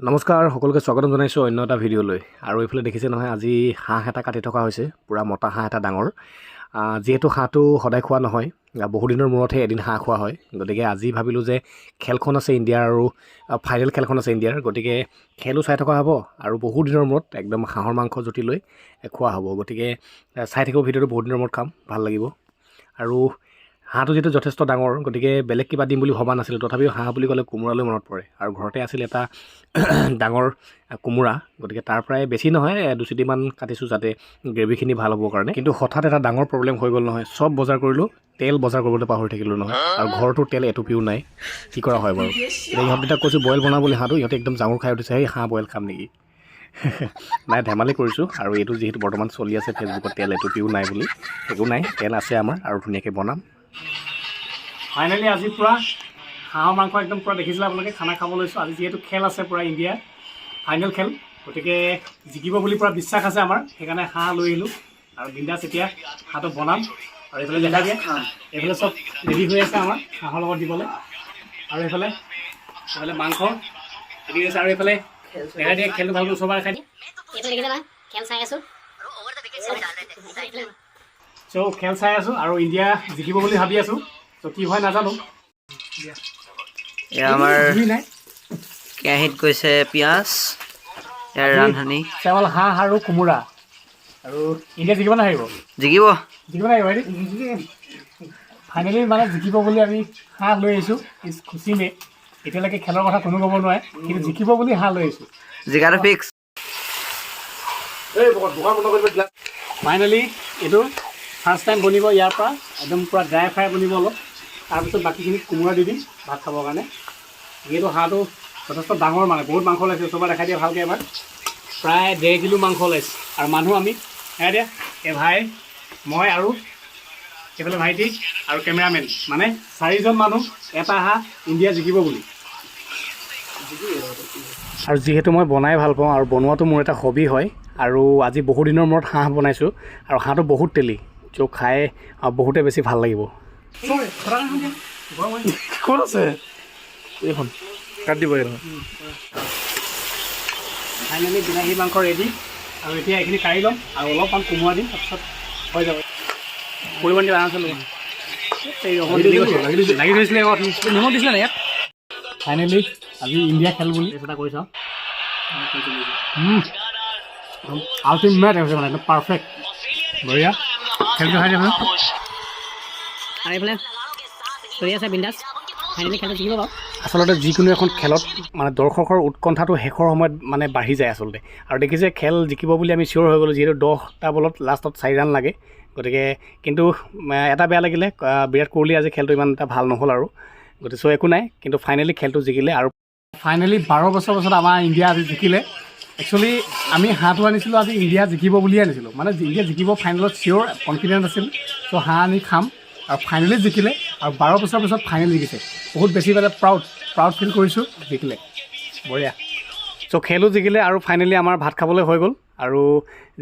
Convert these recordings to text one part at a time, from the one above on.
নমস্কাৰ সকলোকে স্বাগতম জনাইছোঁ অন্য এটা ভিডিঅ'লৈ। আৰু এইফালে দেখিছে নহয় আজি হাঁহ এটা কাটি থকা হৈছে পূৰা মতা হাঁহ এটা ডাঙৰ। যিহেতু হাঁহটো সদায় খোৱা নহয় বহুদিনৰ মূৰতহে এদিন হাঁহ খোৱা হয়। গতিকে আজি ভাবিলোঁ যে খেলখন আছে ইণ্ডিয়াৰ আৰু ফাইনেল খেলখন আছে ইণ্ডিয়াৰ। গতিকে খেলো চাই থকা হ'ব আৰু বহু দিনৰ মূৰত একদম হাঁহৰ মাংস জুতি লৈ খোৱা হ'ব। গতিকে চাই থাকিব ভিডিঅ'টো বহুত দিনৰ মূৰত খাম ভাল লাগিব। আৰু হাঁহটো যিহেতু যথেষ্ট ডাঙৰ গতিকে বেলেগ কিবা দিম বুলি ভবা নাছিলোঁ। তথাপিও হাঁহ বুলি ক'লে কোমোৰালৈ মনত পৰে। আৰু ঘৰতে আছিল এটা ডাঙৰ কোমোৰা গতিকে তাৰ পৰাই বেছি নহয় দুচিটিমান কাটিছোঁ যাতে গ্ৰেভিখিনি ভাল হ'বৰ কাৰণে। কিন্তু হঠাৎ এটা ডাঙৰ প্ৰব্লেম হৈ গ'ল নহয়। চব বজাৰ কৰিলোঁ তেল বজাৰ কৰিবলৈ পাহৰি থাকিলোঁ নহয়। আৰু ঘৰতো তেল এটুপিও নাই। কি কৰা হয় বাৰু? এতিয়া ইহঁতকেইটাক কৈছোঁ বইল বনাওঁ বুলি হাঁহটো। ইহঁতে একদম জাঙুৰ খাই উঠিছে সেই হাঁহ বইল খাম নেকি? নাই ধেমালি কৰিছোঁ। আৰু এইটো যিহেতু বৰ্তমান চলি আছে ফেচবুকত তেল এটুপিও নাই বুলি। একো নাই তেল আছে আমাৰ আৰু ধুনীয়াকৈ বনাম। ফাইনেলি আজি পূৰা হাঁহৰ মাংস একদম পূৰা দেখিছিলে আপোনালোকে খানা খাব লৈছোঁ। আজি যিহেতু খেল আছে পূৰা ইণ্ডিয়াৰ ফাইনেল খেল। গতিকে জিকিব বুলি পূৰা বিশ্বাস আছে আমাৰ সেইকাৰণে হাঁহ লৈ আহিলোঁ। আৰু বিন্দাছ এতিয়া হাঁহটো বনাম। আৰু এইফালে দেখা দিয়ে এইফালে চব ৰেডি হৈ আছে আমাৰ হাঁহৰ লগত দিবলৈ। আৰু এইফালে এইফালে মাংস ৰেডি হৈছে। আৰু এইফালে দেখা দিয়ে খেলটো ভালকৈ দেখিছে না খেল চাই আছো। চ' খেল চাই আছোঁ আৰু ইণ্ডিয়া জিকিব বুলি ভাবি আছোঁ। কি হয় নাজানো? এয়া আমাৰ কেৰাহীত গৈছে পিঁয়াজ ইয়াৰ ৰান্ধনি। কেৱল হাঁহ আৰু কোমোৰা। আৰু ইণ্ডিয়া জিকিব নাহিব জিকিব। জিকিব নাহিব ফাইনেলি মানে জিকিব বুলি আমি হাঁহ লৈ আহিছোঁ। ইজ খুচি মে এতিয়ালৈকে খেলৰ কথা কোনো ক'ব নোৱাৰে কিন্তু জিকিব বুলি হাঁহ লৈ আহিছোঁ। জিকাটো ফিক্স ফাইনেলি এইটো ফাৰ্ষ্ট টাইম বনিব ইয়াৰ পৰা। একদম পূৰা ড্ৰাই ফ্ৰাই বনিব অলপ। তাৰপিছত বাকীখিনি কোমোৰা দি দিম, ভাত খাবৰ কাৰণে। যিহেতু হাঁহটো যথেষ্ট ডাঙৰ মানে বহুত মাংস ওলাইছে পৰা দেখাই দিয়া ভালকৈ এবাৰ। প্ৰায় ডেৰ কিলো মাংস ওলাইছে। আৰু মানুহ আমি, এয়া দিয়া এই ভাই, মই আৰু এইফালে ভাইটি আৰু কেমেৰামেন মানে চাৰিজন মানুহ, এটা হাঁহ ইণ্ডিয়া জিকিব বুলি। আৰু যিহেতু মই বনাই ভালো পাওঁ আৰু বনোৱাটো মোৰ এটা হবি হয়, আৰু আজি বহুদিনৰ মূৰত হাঁহ বনাইছোঁ, আৰু হাঁহটো বহুত তেলি চ' খাই বহুতে বেছি ভালো লাগিব। ক'ত আছে এইখন কাট দিব এইখন ফাইনেলি বিলাহী মাংস ৰেডি আৰু এতিয়া এইখিনি কাঢ়ি ল'ম আৰু অলপমান কোমোৰা দিম তাৰপিছত হৈ যাব। পৰিমাণ দিব আৰামছে হৈছে। লাগি ধৰিছিলে নিমখ দিছিলে নাই ইয়াত? ফাইনেলি আজি ইণ্ডিয়া খেল বুলি। এটা কৰি চাওঁ। আল্টিমেট হৈছে মানে একদম পাৰফেক্ট বঢ়িয়া। খেলটো চাই দিয়ক আৰু এইফালে চলি আছে বিন্দাছ। ফাইনেলি খেলটো জিকিব বাৰু। আচলতে যিকোনো এখন খেলত মানে দৰ্শকৰ উৎকণ্ঠাটো শেষৰ সময়ত মানে বাঢ়ি যায় আচলতে। আৰু দেখিছে খেল জিকিব বুলি আমি চিয়'ৰ হৈ গ'লোঁ যিহেতু দহটা বলত লাষ্টত চাৰি ৰাণ লাগে। গতিকে কিন্তু এটা বেয়া লাগিলে বিৰাট কোহলি আজি খেলটো ইমান এটা ভালো নহ'ল আৰু। গতিকে চ' একো নাই কিন্তু ফাইনেলি খেলটো জিকিলে আৰু ফাইনেলি বাৰ বছৰ পাছত আমাৰ ইণ্ডিয়া আজি জিকিলে। একচুৱেলি আমি হাঁহটো আনিছিলোঁ আজি ইণ্ডিয়া জিকিব বুলিয়ে আনিছিলোঁ। মানে ইণ্ডিয়া জিকিব ফাইনেলত চিয়'ৰ কনফিডেণ্ট আছিল। চ' হাঁহ আনি খাম। আৰু ফাইনেলি জিকিলে, আৰু বাৰ বছৰ পিছত ফাইনেল জিকিছে। বহুত বেছি মানে প্ৰাউড প্ৰাউড ফিল কৰিছোঁ, জিকিলে। বঢ়িয়া। চ' খেলো জিকিলে আৰু ফাইনেলি আমাৰ ভাত খাবলৈ হৈ গ'ল। আৰু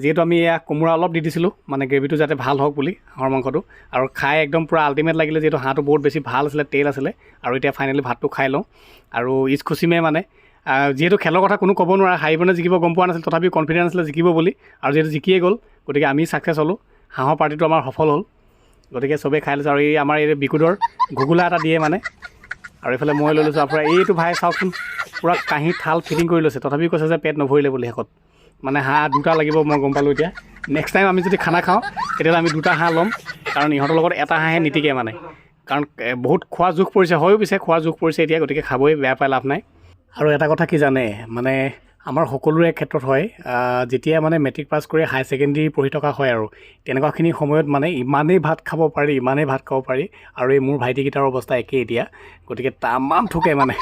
যিহেতু আমি এয়া কোমোৰা অলপ দি দিছিলোঁ মানে গ্ৰেভিটো যাতে ভালো হওক বুলি, হাঁহৰ মাংসটো। আৰু খাই একদম পূৰা আল্টিমেট লাগিলে, যিহেতু হাঁহটো বহুত বেছি ভালো আছিলে, তেল আছিলে। আৰু এতিয়া ফাইনেলি ভাতটো খাই লওঁ। আৰু ইজ খুচিমে মানে যিহেতু খেলৰ কথা কোনো ক'ব নোৱাৰে হাৰিবনে জিকিব গম পোৱা নাছিল, তথাপিও কনফিডেঞ্চ আছিলে জিকিব বুলি। আৰু যিহেতু জিকিয়ে গ'ল, গতিকে আমি ছাকচেছ হ'লোঁ। হাঁহৰ পাৰ্টিটো আমাৰ সফল হ'ল। গতিকে চবেই খাই লৈছোঁ। আৰু এই আমাৰ এই বিকুদৰ ঘুগুলা এটা দিয়ে মানে। আৰু এইফালে মই লৈ লৈছোঁ আপোনাৰ, এইটো ভাই চাওকচোন, পূৰা কাঁহী থাল ফিটিং কৰি লৈছে। তথাপিও কৈছে যে পেট নভৰিলে বুলি শেষত। মানে হাঁহ দুটা লাগিব, মই গম পালোঁ এতিয়া। নেক্সট টাইম আমি যদি খানা খাওঁ, তেতিয়াহ'লে আমি দুটা হাঁহ ল'ম। কাৰণ ইহঁতৰ লগত এটা হাঁহে নিটিকে মানে। কাৰণ বহুত খোৱা জোখ পৰিছে, হয়ো পিছে খোৱা জোখ পৰিছে এতিয়া, গতিকে খাবই বেয়া পাই লাভ নাই। আৰু এটা কথা কি জানে? মানে আমাৰ সকলোৰে ক্ষেত্ৰত হয় যেতিয়া মানে মেট্ৰিক পাছ কৰি হাই ছেকেণ্ডেৰী পঢ়ি থকা হয় আৰু তেনেকুৱাখিনি সময়ত মানে ইমানেই ভাত খাব পাৰি ইমানেই ভাত খাব পাৰি আৰু এই মোৰ ভাইটিকেইটাৰ অৱস্থা একেই এতিয়া গতিকে তামাম ঠুকে মানে।